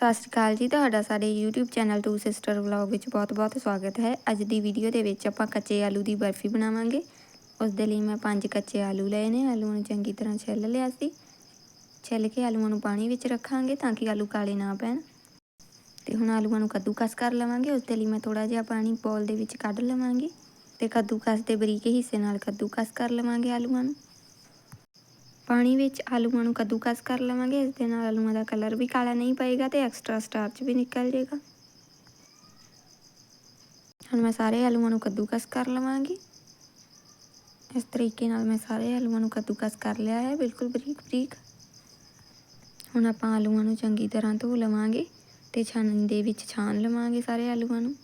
ਸਤਿ ਸ਼੍ਰੀ ਅਕਾਲ ਜੀ, ਤੁਹਾਡਾ ਸਾਡੇ YouTube channel two sister vlog ਵਿੱਚ ਬਹੁਤ-ਬਹੁਤ ਸਵਾਗਤ ਹੈ। ਅੱਜ ਦੀ ਵੀਡੀਓ ਦੇ ਵਿੱਚ ਆਪਾਂ ਕੱਚੇ ਆਲੂ ਦੀ ਬਰਫੀ ਬਣਾਵਾਂਗੇ। ਉਸ ਦੇ ਲਈ ਮੈਂ ਪੰਜ ਕੱਚੇ ਆਲੂ ਲਏ ਨੇ ਆਲੂਆਂ ਨੂੰ ਚੰਗੀ ਤਰ੍ਹਾਂ ਛਿੱਲ ਲਿਆ ਸੀ। ਛਿੱਲ ਕੇ ਆਲੂਆਂ ਨੂੰ ਪਾਣੀ ਵਿੱਚ ਰੱਖਾਂਗੇ ਤਾਂ ਕਿ ਆਲੂ ਕਾਲੇ ਨਾ ਪੈਣ। ਤੇ ਹੁਣ ਆਲੂਆਂ ਨੂੰ ਕੱਦੂਕਸ ਕਰ ਲਵਾਂਗੇ। ਉਸ ਦੇ ਲਈ ਮੈਂ ਥੋੜਾ ਜਿਹਾ ਪਾਣੀ ਬੋਲ ਦੇ ਵਿੱਚ ਕੱਢ ਲਵਾਂਗੀ ਤੇ ਕੱਦੂਕਸ ਦੇ ਬਰੀਕ ਹਿੱਸੇ ਨਾਲ ਕੱਦੂਕਸ ਕਰ ਲਵਾਂਗੇ ਆਲੂਆਂ ਨੂੰ। ਪਾਣੀ ਵਿੱਚ ਆਲੂਆਂ ਨੂੰ ਕੱਦੂਕਸ ਕਰ ਲਵਾਂਗੇ, ਇਸ ਦੇ ਨਾਲ ਆਲੂਆਂ ਦਾ ਕਲਰ ਵੀ ਕਾਲਾ ਨਹੀਂ ਪਏਗਾ ਤੇ ਐਕਸਟਰਾ ਸਟਾਰਚ ਵੀ ਨਿਕਲ ਜਾਏਗਾ ਹੁਣ ਮੈਂ ਸਾਰੇ ਆਲੂਆਂ ਨੂੰ ਕੱਦੂਕਸ ਕਰ ਲਵਾਂਗੀ। ਇਸ ਤਰੀਕੇ ਨਾਲ ਮੈਂ ਸਾਰੇ ਆਲੂਆਂ ਨੂੰ ਕੱਦੂਕਸ ਕਰ ਲਿਆ ਹੈ, ਬਿਲਕੁਲ ਬਰੀਕ ਬਰੀਕ ਹੁਣ ਆਪਾਂ ਆਲੂਆਂ ਨੂੰ ਚੰਗੀ ਤਰ੍ਹਾਂ ਧੋ ਲਵਾਂਗੇ ਤੇ ਛਾਨਣੀ ਦੇ ਵਿੱਚ ਛਾਣ ਲਵਾਂਗੇ ਸਾਰੇ ਆਲੂਆਂ ਨੂੰ।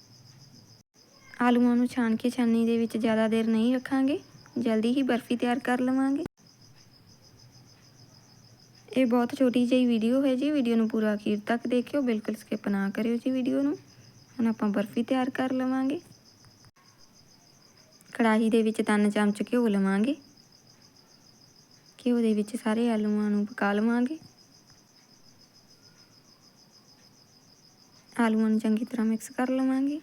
ਆਲੂਆਂ ਨੂੰ ਛਾਣ ਕੇ ਛਾਨਣੀ ਦੇ ਵਿੱਚ ਜ਼ਿਆਦਾ ਦੇਰ ਨਹੀਂ ਰੱਖਾਂਗੇ, ਜਲਦੀ ਹੀ ਬਰਫੀ ਤਿਆਰ ਕਰ ਲਵਾਂਗੇ। ਇਹ ਬਹੁਤ ਛੋਟੀ ਜਿਹੀ ਵੀਡੀਓ ਹੈ ਜੀ, ਵੀਡੀਓ ਨੂੰ ਪੂਰਾ ਅਖੀਰ ਤੱਕ ਦੇਖਿਓ, ਬਿਲਕੁਲ ਸਕਿਪ ਨਾ ਕਰਿਓ ਜੀ ਵੀਡੀਓ ਨੂੰ। ਹੁਣ ਆਪਾਂ ਬਰਫੀ ਤਿਆਰ ਕਰ ਲਵਾਂਗੇ। ਕੜਾਹੀ ਦੇ ਵਿੱਚ ਤਿੰਨ ਚਮਚ ਘਿਓ ਲਵਾਂਗੇ। ਘਿਓ ਦੇ ਵਿੱਚ ਸਾਰੇ ਆਲੂਆਂ ਨੂੰ ਪਕਾ ਲਵਾਂਗੇ। ਆਲੂਆਂ ਨੂੰ ਚੰਗੀ ਤਰ੍ਹਾਂ ਮਿਕਸ ਕਰ ਲਵਾਂਗੇ।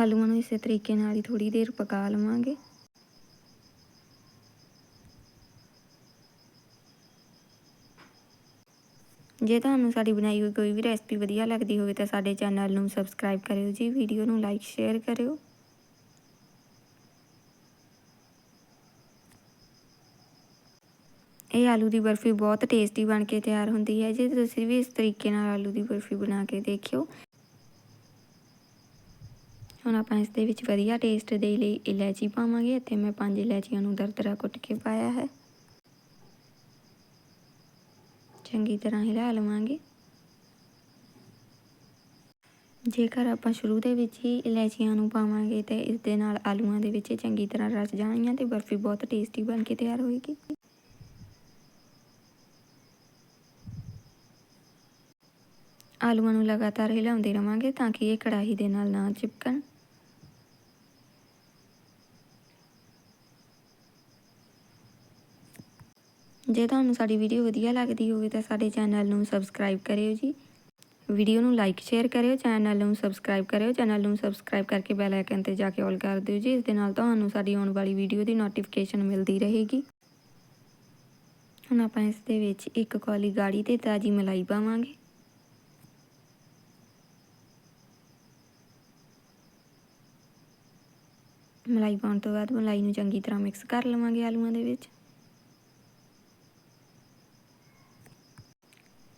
ਆਲੂਆਂ ਨੂੰ ਇਸੇ ਤਰੀਕੇ ਨਾਲ ਹੀ ਥੋੜੀ ਦੇਰ ਪਕਾ ਲਵਾਂਗੇ। ਜੇ ਤੁਹਾਨੂੰ ਸਾਡੀ ਬਣਾਈ ਹੋਈ ਕੋਈ ਵੀ ਰੈਸਪੀ ਵਧੀਆ ਲੱਗਦੀ ਹੋਵੇ ਤਾਂ ਸਾਡੇ ਚੈਨਲ ਨੂੰ ਸਬਸਕ੍ਰਾਈਬ ਕਰਿਓ ਜੀ, ਵੀਡੀਓ ਨੂੰ ਲਾਈਕ, ਸ਼ੇਅਰ ਕਰਿਓ। ਇਹ ਆਲੂ ਦੀ ਬਰਫੀ ਬਹੁਤ ਟੇਸਟੀ ਬਣ ਕੇ ਤਿਆਰ ਹੁੰਦੀ ਹੈ ਜੇ, ਤੁਸੀਂ ਵੀ ਇਸ ਤਰੀਕੇ ਨਾਲ ਆਲੂ ਦੀ ਬਰਫੀ ਬਣਾ ਕੇ ਦੇਖਿਓ। ਹੁਣ ਆਪਾਂ ਇਸ ਦੇ ਵਿੱਚ ਵਧੀਆ ਟੇਸਟ ਦੇ ਲਈ ਇਲਾਇਚੀ ਪਾਵਾਂਗੇ ਅਤੇ ਮੈਂ ਪੰਜ ਇਲਾਇਚੀਆਂ ਨੂੰ ਦਰਦਰਾ ਕੁੱਟ ਕੇ ਪਾਇਆ ਹੈ। ਚੰਗੀ ਤਰ੍ਹਾਂ ਹਿਲਾ ਲਵਾਂਗੇ। ਜੇਕਰ ਆਪਾਂ ਸ਼ੁਰੂ ਦੇ ਵਿੱਚ ਹੀ ਇਲਾਇਚੀਆਂ ਨੂੰ ਪਾਵਾਂਗੇ ਤੇ ਇਸ ਦੇ ਨਾਲ ਆਲੂਆਂ ਦੇ ਵਿੱਚ ਚੰਗੀ ਤਰ੍ਹਾਂ ਰਚ ਜਾਣਗੀਆਂ ਤੇ ਬਰਫੀ ਬਹੁਤ ਟੇਸਟੀ ਬਣ ਕੇ ਤਿਆਰ ਹੋਏਗੀ। ਆਲੂਆਂ ਨੂੰ ਲਗਾਤਾਰ ਹਿਲਾਉਂਦੇ ਰਵਾਂਗੇ ਤਾਂ ਕਿ ਇਹ ਕੜਾਹੀ ਦੇ ਨਾਲ ਨਾ ਚਿਪਕਣ। ਜੇ ਤੁਹਾਨੂੰ ਸਾਡੀ ਵੀਡੀਓ ਵਧੀਆ ਲੱਗਦੀ ਹੋਵੇ ਤਾਂ ਸਾਡੇ ਚੈਨਲ ਨੂੰ ਸਬਸਕ੍ਰਾਈਬ ਕਰਿਓ ਜੀ। ਵੀਡੀਓ ਨੂੰ ਲਾਈਕ, ਸ਼ੇਅਰ ਕਰਿਓ, ਚੈਨਲ ਨੂੰ ਸਬਸਕ੍ਰਾਈਬ ਕਰਿਓ, ਚੈਨਲ ਨੂੰ ਸਬਸਕ੍ਰਾਈਬ ਕਰਕੇ ਬੈਲ ਆਈਕਨ ਤੇ ਜਾ ਕੇ ਆਲ ਕਰ ਦਿਓ ਜੀ, ਇਸ ਦੇ ਨਾਲ ਤੁਹਾਨੂੰ ਸਾਡੀ ਆਉਣ ਵਾਲੀ ਵੀਡੀਓ ਦੀ ਨੋਟੀਫਿਕੇਸ਼ਨ ਮਿਲਦੀ ਰਹੇਗੀ। ਹੁਣ ਆਪਾਂ ਇਸ ਦੇ ਵਿੱਚ ਇੱਕ ਕੌਲੀ ਗਾੜੀ ਤੇ ਤਾਜੀ ਮਲਾਈ ਪਾਵਾਂਗੇ। ਮਲਾਈ ਪਾਉਣ ਤੋਂ ਬਾਅਦ ਮਲਾਈ ਨੂੰ ਚੰਗੀ ਤਰ੍ਹਾਂ ਮਿਕਸ ਕਰ ਲਵਾਂਗੇ ਆਲੂਆਂ ਦੇ ਵਿੱਚ।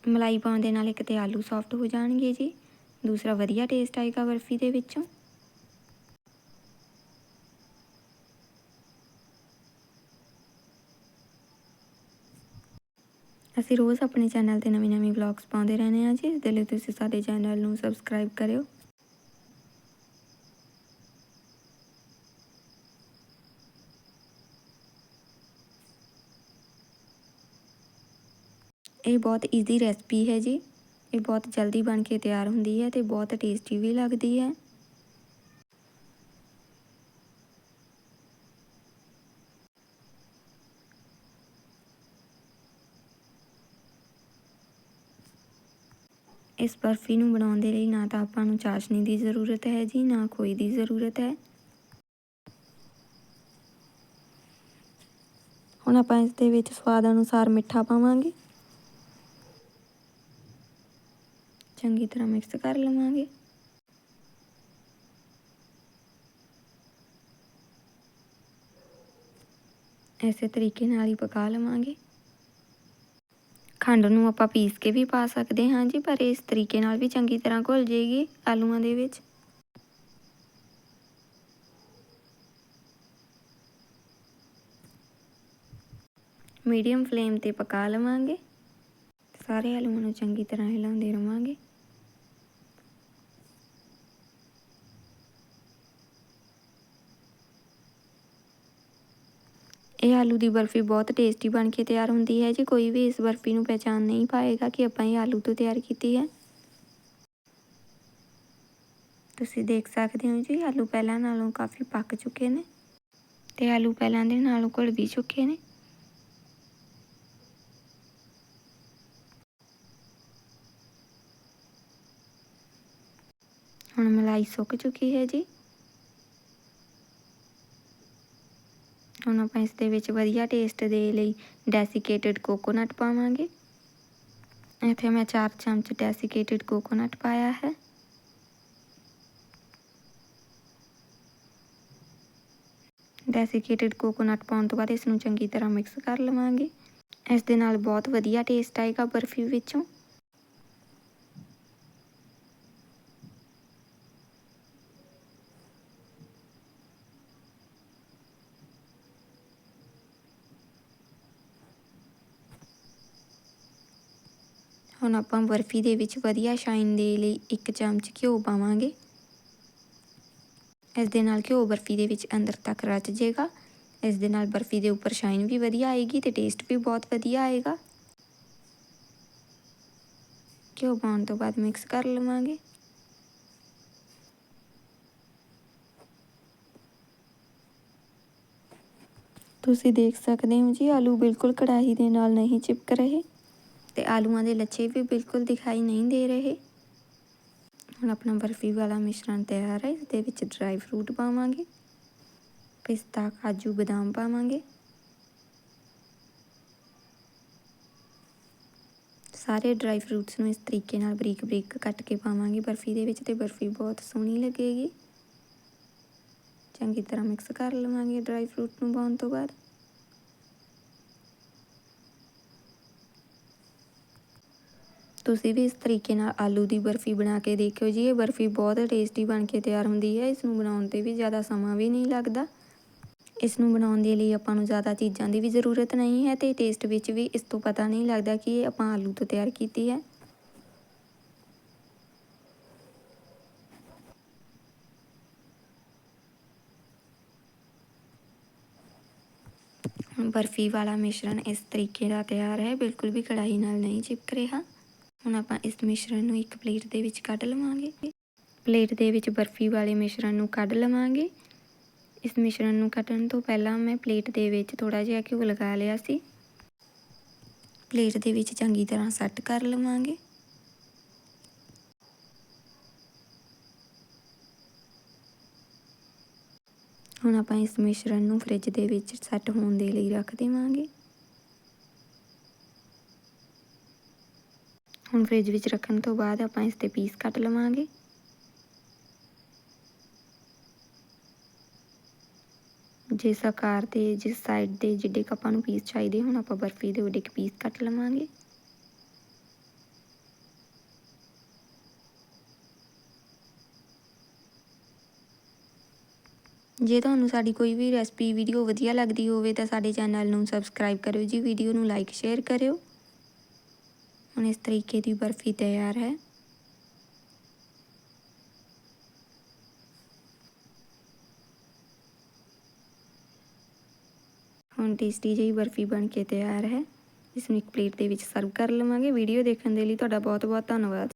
ਮਲਾਈ ਪਾਉਣ ਦੇ ਨਾਲ ਇੱਕ ਤੇ ਆਲੂ ਸੌਫਟ ਹੋ ਜਾਣਗੇ ਜੀ। ਦੂਸਰਾ ਵਧੀਆ ਟੇਸਟ ਆਏਗਾ ਬਰਫੀ ਦੇ ਵਿੱਚੋਂ। ਅਸੀਂ ਰੋਜ਼ ਆਪਣੇ ਚੈਨਲ ਤੇ ਨਵੇਂ-ਨਵੇਂ ਵਲੌਗਸ ਪਾਉਂਦੇ ਰਹਿੰਦੇ ਹਾਂ ਜੀ। ਇਸ ਦੇ ਲਈ ਤੁਸੀਂ ਸਾਡੇ ਚੈਨਲ ਨੂੰ ਸਬਸਕ੍ਰਾਈਬ ਕਰਿਓ। ਇਹ ਬਹੁਤ ਈਜ਼ੀ ਰੈਸਪੀ ਹੈ ਜੀ। ਇਹ ਬਹੁਤ ਜਲਦੀ ਬਣ ਕੇ ਤਿਆਰ ਹੁੰਦੀ ਹੈ ਤੇ ਬਹੁਤ ਟੇਸਟੀ ਵੀ ਲੱਗਦੀ ਹੈ। ਇਸ ਬਰਫੀ ਨੂੰ ਬਣਾਉਣ ਦੇ ਲਈ ਨਾ ਤਾਂ ਆਪਾਂ ਨੂੰ ਚਾਸ਼ਨੀ ਦੀ ਜ਼ਰੂਰਤ ਹੈ ਜੀ, ਨਾ ਖੋਈ ਦੀ ਜ਼ਰੂਰਤ ਹੈ। ਹੁਣ ਆਪਾਂ ਇਸ ਦੇ ਵਿੱਚ ਸਵਾਦ ਅਨੁਸਾਰ ਮਿੱਠਾ ਪਾਵਾਂਗੇ। ਚੰਗੀ ਤਰ੍ਹਾਂ ਮਿਕਸ ਕਰ ਲਵਾਂਗੇ। ਐਸੇ ਤਰੀਕੇ ਨਾਲ ਹੀ ਪਕਾ ਲਵਾਂਗੇ। ਖੰਡ ਨੂੰ ਆਪਾਂ ਪੀਸ ਕੇ ਵੀ ਪਾ ਸਕਦੇ ਹਾਂ ਜੀ, ਪਰ ਇਸ ਤਰੀਕੇ ਨਾਲ ਵੀ ਚੰਗੀ ਤਰ੍ਹਾਂ ਘੁਲ ਜਾਏਗੀ ਆਲੂਆਂ ਦੇ ਵਿੱਚ। ਮੀਡੀਅਮ ਫਲੇਮ ਤੇ ਪਕਾ ਲਵਾਂਗੇ। ਸਾਰੇ ਆਲੂਆਂ ਨੂੰ ਚੰਗੀ ਤਰ੍ਹਾਂ ਹਿਲਾਉਂਦੇ ਰਵਾਂਗੇ। ਇਹ ਆਲੂ ਦੀ ਬਰਫੀ ਬਹੁਤ ਟੇਸਟੀ ਬਣ ਕੇ ਤਿਆਰ ਹੁੰਦੀ ਹੈ ਜੀ ਕੋਈ ਵੀ ਇਸ ਬਰਫੀ ਨੂੰ ਪਹਿਚਾਨ ਨਹੀਂ ਪਾਏਗਾ ਕਿ ਆਪਾਂ ਇਹ ਆਲੂ ਤੋਂ ਤਿਆਰ ਕੀਤੀ ਹੈ। ਤੁਸੀਂ ਦੇਖ ਸਕਦੇ ਹੋ ਜੀ, ਆਲੂ ਪਹਿਲਾਂ ਨਾਲੋਂ ਕਾਫੀ ਪੱਕ ਚੁੱਕੇ ਨੇ ਤੇ ਆਲੂ ਪਹਿਲਾਂ ਦੇ ਨਾਲੋਂ ਘੁਲ ਵੀ ਚੁੱਕੇ ਨੇ। ਹੁਣ ਮਲਾਈ ਸੁੱਕ ਚੁੱਕੀ ਹੈ ਜੀ। ਹੁਣ ਆਪਾਂ ਇਸ ਦੇ ਵਿੱਚ ਵਧੀਆ ਟੇਸਟ ਦੇ ਲਈ ਡੈਸੀਕੇਟਡ ਕੋਕੋਨਟ ਪਾਵਾਂਗੇ। ਇੱਥੇ ਮੈਂ 4 ਚਮਚ ਡੈਸੀਕੇਟਡ ਕੋਕੋਨਟ ਪਾਇਆ ਹੈ। ਡੈਸੀਕੇਟਡ ਕੋਕੋਨਟ ਪਾਉਣ ਤੋਂ ਬਾਅਦ ਇਸ ਨੂੰ ਚੰਗੀ ਤਰ੍ਹਾਂ ਮਿਕਸ ਕਰ ਲਵਾਂਗੇ। ਇਸ ਦੇ ਨਾਲ ਬਹੁਤ ਵਧੀਆ ਟੇਸਟ ਆਏਗਾ ਬਰਫੀ ਵਿੱਚੋਂ। ਹੁਣ ਆਪਾਂ ਬਰਫੀ ਦੇ ਵਿੱਚ ਵਧੀਆ ਸ਼ਾਈਨ ਦੇ ਲਈ ਇੱਕ ਚਮਚ ਘਿਓ ਪਾਵਾਂਗੇ। ਇਸ ਦੇ ਨਾਲ ਘਿਓ ਬਰਫੀ ਦੇ ਵਿੱਚ ਅੰਦਰ ਤੱਕ ਰਚ ਜਾਏਗਾ। ਇਸ ਦੇ ਨਾਲ ਬਰਫੀ ਦੇ ਉੱਪਰ ਸ਼ਾਈਨ ਵੀ ਵਧੀਆ ਆਏਗੀ ਤੇ ਟੇਸਟ ਵੀ ਬਹੁਤ ਵਧੀਆ ਆਏਗਾ। ਘਿਓ ਪਾਉਣ ਤੋਂ ਬਾਅਦ ਮਿਕਸ ਕਰ ਲਵਾਂਗੇ। ਤੁਸੀਂ ਦੇਖ ਸਕਦੇ ਹੋ ਜੀ, ਆਲੂ ਬਿਲਕੁਲ ਕੜਾਹੀ ਦੇ ਨਾਲ ਨਹੀਂ ਚਿਪਕ ਰਹੇ। ਆਲੂਆਂ ਦੇ ਲੱਛੇ ਵੀ ਬਿਲਕੁਲ ਦਿਖਾਈ ਨਹੀਂ ਦੇ ਰਹੇ। ਹੁਣ ਆਪਣਾ ਬਰਫੀ ਵਾਲਾ ਮਿਸ਼ਰਣ ਤਿਆਰ ਹੈ ਇਸ ਦੇ ਵਿੱਚ ਡਰਾਈ ਫਰੂਟ ਪਾਵਾਂਗੇ। ਪਿਸਤਾ, ਕਾਜੂ, ਬਦਾਮ ਪਾਵਾਂਗੇ। ਸਾਰੇ ਡਰਾਈ ਫਰੂਟਸ ਨੂੰ ਇਸ ਤਰੀਕੇ ਨਾਲ ਬਰੀਕ ਬਰੀਕ ਕੱਟ ਕੇ ਪਾਵਾਂਗੇ ਬਰਫੀ ਦੇ ਵਿੱਚ ਤੇ ਬਰਫੀ ਬਹੁਤ ਸੋਹਣੀ ਲੱਗੇਗੀ। ਚੰਗੀ ਤਰ੍ਹਾਂ ਮਿਕਸ ਕਰ ਲਵਾਂਗੇ ਡਰਾਈ ਫਰੂਟ ਨੂੰ ਪਾਉਣ ਤੋਂ ਬਾਅਦ। ਤੁਸੀਂ ਵੀ ਇਸ ਤਰੀਕੇ ਨਾਲ ਆਲੂ ਦੀ ਬਰਫੀ ਬਣਾ ਕੇ ਦੇਖਿਓ ਜੀ। ਇਹ ਬਰਫੀ ਬਹੁਤ ਟੇਸਟੀ ਬਣ ਕੇ ਤਿਆਰ ਹੁੰਦੀ ਹੈ। ਇਸ ਨੂੰ ਬਣਾਉਣ ਤੇ ਵੀ ਜ਼ਿਆਦਾ ਸਮਾਂ ਵੀ ਨਹੀਂ ਲੱਗਦਾ। ਇਸ ਨੂੰ ਬਣਾਉਣ ਦੇ ਲਈ ਆਪਾਂ ਨੂੰ ਜ਼ਿਆਦਾ ਚੀਜ਼ਾਂ ਦੀ ਵੀ ਜ਼ਰੂਰਤ ਨਹੀਂ ਹੈ ਤੇ ਟੇਸਟ ਵਿੱਚ ਵੀ ਇਸ ਤੋਂ ਪਤਾ ਨਹੀਂ ਲੱਗਦਾ ਕਿ ਇਹ ਆਪਾਂ ਆਲੂ ਤੋਂ ਤਿਆਰ ਕੀਤੀ ਹੈ। ਬਰਫੀ ਵਾਲਾ ਮਿਸ਼ਰਣ ਇਸ ਤਰੀਕੇ ਦਾ ਤਿਆਰ ਹੈ। ਬਿਲਕੁਲ ਵੀ ਕੜਾਈ ਨਾਲ ਨਹੀਂ ਚਿਪਕ ਰਿਹਾ। ਹੁਣ ਆਪਾਂ ਇਸ ਮਿਸ਼ਰਣ ਨੂੰ ਇੱਕ ਪਲੇਟ ਦੇ ਵਿੱਚ ਕੱਢ ਲਵਾਂਗੇ। ਪਲੇਟ ਦੇ ਵਿੱਚ ਬਰਫੀ ਵਾਲੇ ਮਿਸ਼ਰਣ ਨੂੰ ਕੱਢ ਲਵਾਂਗੇ। ਇਸ ਮਿਸ਼ਰਣ ਨੂੰ ਕੱਢਣ ਤੋਂ ਪਹਿਲਾਂ ਮੈਂ ਪਲੇਟ ਦੇ ਵਿੱਚ ਥੋੜਾ ਜਿਹਾ ਘਿਓ ਲਗਾ ਲਿਆ ਸੀ। ਪਲੇਟ ਦੇ ਵਿੱਚ ਚੰਗੀ ਤਰ੍ਹਾਂ ਸੈੱਟ ਕਰ ਲਵਾਂਗੇ। ਹੁਣ ਆਪਾਂ ਇਸ ਮਿਸ਼ਰਣ ਨੂੰ ਫ੍ਰਿਜ ਦੇ ਵਿੱਚ ਸੈੱਟ ਹੋਣ ਦੇ ਲਈ ਰੱਖ ਦੇਵਾਂਗੇ। ਹੁਣ ਫ੍ਰਿਜ ਵਿੱਚ ਰੱਖਣ ਤੋਂ ਬਾਅਦ ਆਪਾਂ ਇਸ ਤੇ ਪੀਸ ਕੱਟ ਲਵਾਂਗੇ। ਜਿਸ ਆਕਾਰ ਦੇ ਜਿਸ ਸਾਈਡ ਦੇ ਜਿੱਡੇ ਕ ਆਪਾਂ ਨੂੰ ਪੀਸ ਚਾਹੀਦੇ ਹੁਣ, ਆਪਾਂ ਬਰਫੀ ਦੇ ਉੱਡੇ ਪੀਸ ਕੱਟ ਲਵਾਂਗੇ। ਜੇ ਤੁਹਾਨੂੰ ਸਾਡੀ ਕੋਈ ਵੀ ਰੈਸਪੀ, ਵੀਡੀਓ ਵਧੀਆ ਲੱਗਦੀ ਹੋਵੇ ਤਾਂ ਸਾਡੇ ਚੈਨਲ ਨੂੰ ਸਬਸਕ੍ਰਾਈਬ ਕਰਿਓ ਜੀ, ਵੀਡੀਓ ਨੂੰ ਲਾਈਕ ਸ਼ੇਅਰ ਕਰਿਓ। ਹੁਣ ਇਸ ਤਰੀਕੇ ਦੀ ਬਰਫੀ ਤਿਆਰ ਹੈ ਹੁਣ ਟੇਸਟੀ ਜਿਹੀ ਬਰਫੀ ਬਣ ਕੇ ਤਿਆਰ ਹੈ। ਇਸ ਨੂੰ ਇੱਕ ਪਲੇਟ ਦੇ ਵਿੱਚ ਸਰਵ ਕਰ ਲਵਾਂਗੇ। ਵੀਡੀਓ ਦੇਖਣ ਦੇ ਲਈ ਤੁਹਾਡਾ ਬਹੁਤ ਬਹੁਤ ਧੰਨਵਾਦ।